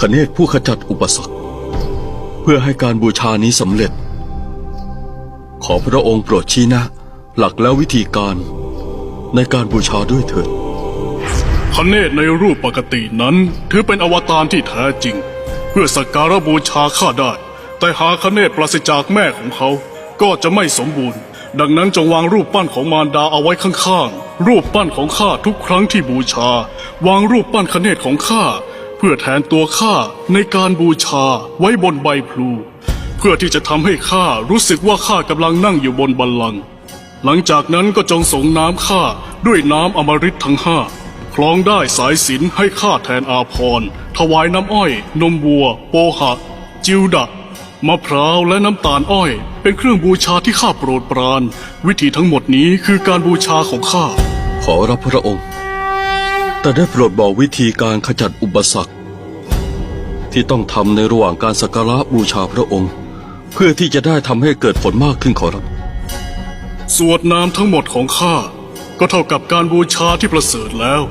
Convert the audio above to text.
ขเนศผู้ขจัดอุปสรรค เพื่อให้การบูชานี้สำเร็จ ขอพระองค์โปรดชี้นะ หลักและวิธีการในการบูชาด้วยเถิดคเนศในรูปปกตินั้น ถือเป็นอวตารที่แท้จริง เพื่อสักการะบูชาข้าได้ แต่หากคเนศปราศจากแม่ของเขา ก็จะไม่สมบูรณ์ ดังนั้นจงวางรูปปั้นของมารดาเอาไว้ข้างๆรูปปั้นของข้าทุกครั้งที่บูชา วางรูปปั้นคเนศของข้า เพื่อแทนตัวข้าในการบูชาไว้บนใบพลู เพื่อที่จะทำให้ข้ารู้สึกว่าข้ากำลังนั่งอยู่บนบัลลังก์หลังจากนั้นก็จงส่งน้ำข้าด้วยน้ำอมฤตทั้งห้าคล้องได้สายสิญจนให้ข้าแทนอาพรถวายน้ำอ้อย นมวัว โปหะ จิวดะมะพร้าวและน้ำตาลอ้อย เป็นเครื่องบูชาที่ข้าโปรดปราน วิธีทั้งหมดนี้คือการบูชาของข้าขอรับพระองค์ แต่ได้โปรดบอกวิธีการขจัดอุปสรรค ที่ต้องทำในระหว่างการสักการะบูชาพระองค์ เพื่อที่จะได้ทำให้เกิดผลมากขึ้นขอรับ สวดน้ำทั้งหมดของข้าก็เท่ากับการบูชาที่ประเสริฐแล้ว